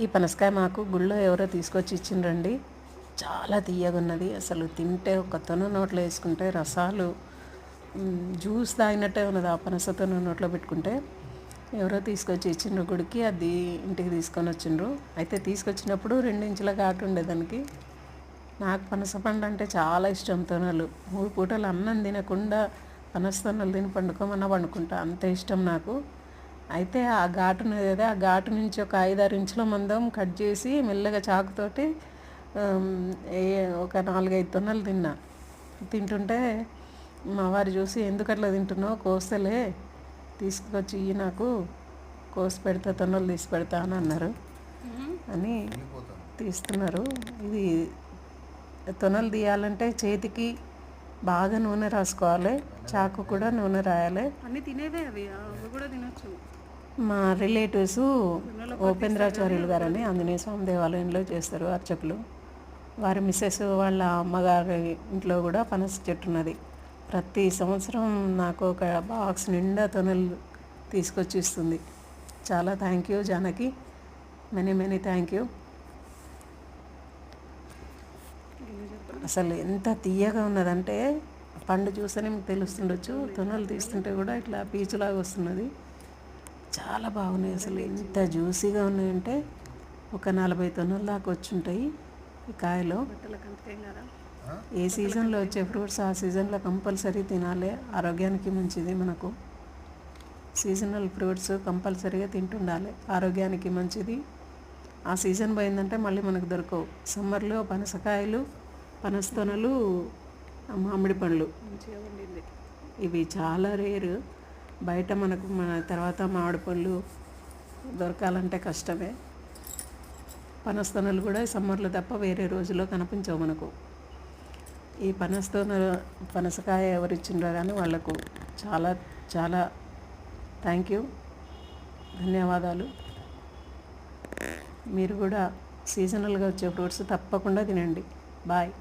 ఈ పనసకాయ మాకు గుళ్ళో ఎవరో తీసుకొచ్చి ఇచ్చిండ్రండి. చాలా తీయగున్నది. అసలు తింటే ఒక తొన నోట్లో వేసుకుంటే రసాలు జ్యూస్ తాగినట్టే ఉన్నది ఆ పనసతోన నోట్లో పెట్టుకుంటే. ఎవరో తీసుకొచ్చి ఇచ్చిండ్రు గుడికి అది ఇంటికి తీసుకొని వచ్చిండ్రు. అయితే తీసుకొచ్చినప్పుడు రెండు ఇంచుల ఘాటు ఉండే దానికి. నాకు పనస పండు అంటే చాలా ఇష్టం తొనలు. మూడు పూటలు అన్నం తినకుండా పనస తొనలు తిని పండుకోమన్నా పండుకుంటా. అంత ఇష్టం నాకు. అయితే ఆ ఘాటు ఉన్నది ఆ ఘాటు నుంచి ఒక ఐదారు ఇంచుల మందం కట్ చేసి మెల్లగా చాకుతోటి ఒక నాలుగైదు తొనలు తిన్నా. తింటుంటే మా వారు చూసి ఎందుకు అట్లా తింటున్నావు? కోస్తలే. తీసుకొచ్చి ఇయ్యి నాకు. కోసి పెడతా తొనలు తీసి పెడతా అని అన్నారు. అని తీస్తున్నారు. ఇది తొనలు తీయాలంటే చేతికి బాగా నూనె రాసుకోవాలి. చాకు కూడా నూనె రాయాలి. అన్ని తినేవే అవి. అవి కూడా తినొచ్చు. మా రిలేటివ్స్ ఉపేంద్రాచార్యులు గారని ఆంజనేయ స్వామి దేవాలయంలో చేస్తారు అర్చకులు. వారి మిస్సెస్ వాళ్ళ అమ్మగారి ఇంట్లో కూడా పనస చెట్టు ఉన్నది. ప్రతి సంవత్సరం నాకు ఒక బాక్స్ నిండా తొనలు తీసుకొచ్చి ఇస్తుంది చాలా thank you Janaki. Many many thank you అసలు ఎంత తీయగా ఉన్నదంటే పండు చూస్తేనే మీకు తెలుస్తుండొచ్చు. తొనలు తీస్తుంటే కూడా ఇట్లా పీచులాగా వస్తున్నది. చాలా బాగున్నాయి అసలు. ఎంత జ్యూసీగా ఉన్నాయంటే ఒక నలభై తొనలు దాకా వచ్చి ఉంటాయి ఈ కాయలో. ఏ సీజన్లో వచ్చే ఫ్రూట్స్ ఆ సీజన్లో కంపల్సరీ తినాలి. ఆరోగ్యానికి మంచిది మనకు. సీజనల్ ఫ్రూట్స్ కంపల్సరీగా తింటుండాలి. ఆరోగ్యానికి మంచిది. ఆ సీజన్ పోయిందంటే మళ్ళీ మనకు దొరకవు. సమ్మర్లో పనసకాయలు పనస్తొనలు మామిడి పండ్లు. మంచిగా ఉండింది ఇవి చాలా రేరు. బయట మనకు మన తర్వాత మామిడి పళ్ళు దొరకాలంటే కష్టమే. పనస్తొనలు కూడా సమ్మర్లో తప్ప వేరే రోజుల్లో కనిపించవు మనకు. ఈ పనస్తోన పనసకాయ ఎవరు ఇచ్చిండ్రో కానీ వాళ్ళకు చాలా చాలా థ్యాంక్ యూ. ధన్యవాదాలు. మీరు కూడా సీజనల్గా వచ్చే ఫ్రూట్స్ తప్పకుండా తినండి. బాయ్.